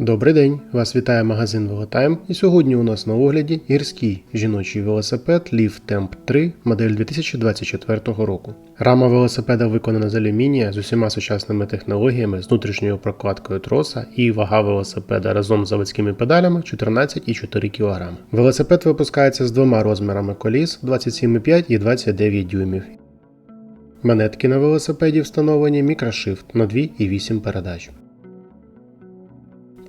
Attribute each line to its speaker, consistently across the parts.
Speaker 1: Добрий день! Вас вітає магазин Велотайм. І сьогодні у нас на огляді гірський жіночий велосипед Leaf Temp 3 модель 2024 року. Рама велосипеда виконана з алюмінія з усіма сучасними технологіями, з внутрішньою прокладкою троса і вага велосипеда разом з заводськими педалями 14,4 кг. Велосипед випускається з двома розмірами коліс 27,5 і 29 дюймів. Манетки на велосипеді встановлені мікрошифт на 2,8 передач.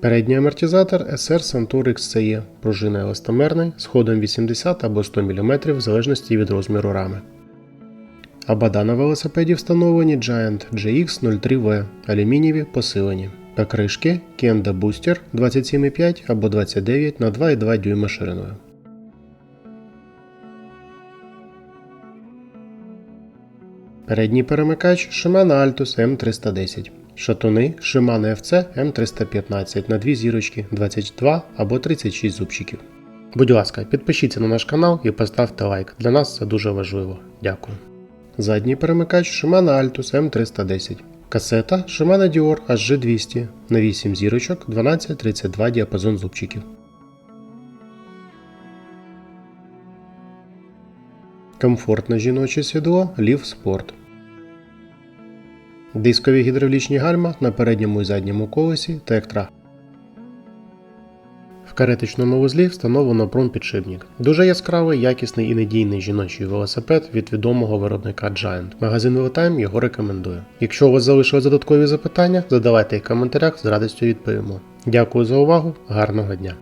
Speaker 1: Передній амортизатор SR Santur XCE, пружина еластомерний з ходом 80 або 100 мм в залежності від розміру рами. Абада на велосипеді встановлені Giant GX03V, алюмінієві посилені. Покришки Kenda Booster 27,5 або 29 на 2,2 дюйма шириною. Передній перемикач Shimano Altus M310. Шатуни Shimano FC M315 на дві зірочки 22 або 36 зубчиків. Будь ласка, підпишіться на наш канал і поставте лайк. Для нас це дуже важливо. Дякую. Задній перемикач Shimano Altus M310. Касета Shimano Dior HG200 на 8 зірочок 12-32 діапазон зубчиків. Комфортне жіноче сідло Leaf Sport. Дискові гідравлічні гальма на передньому і задньому колесі та ектра. В каретичному вузлі встановлено промпідшипник. Дуже яскравий, якісний і надійний жіночий велосипед від відомого виробника Giant. Магазин Велотайм його рекомендує. Якщо у вас залишились додаткові запитання, задавайте їх в коментарях, з радістю відповімо. Дякую за увагу, гарного дня!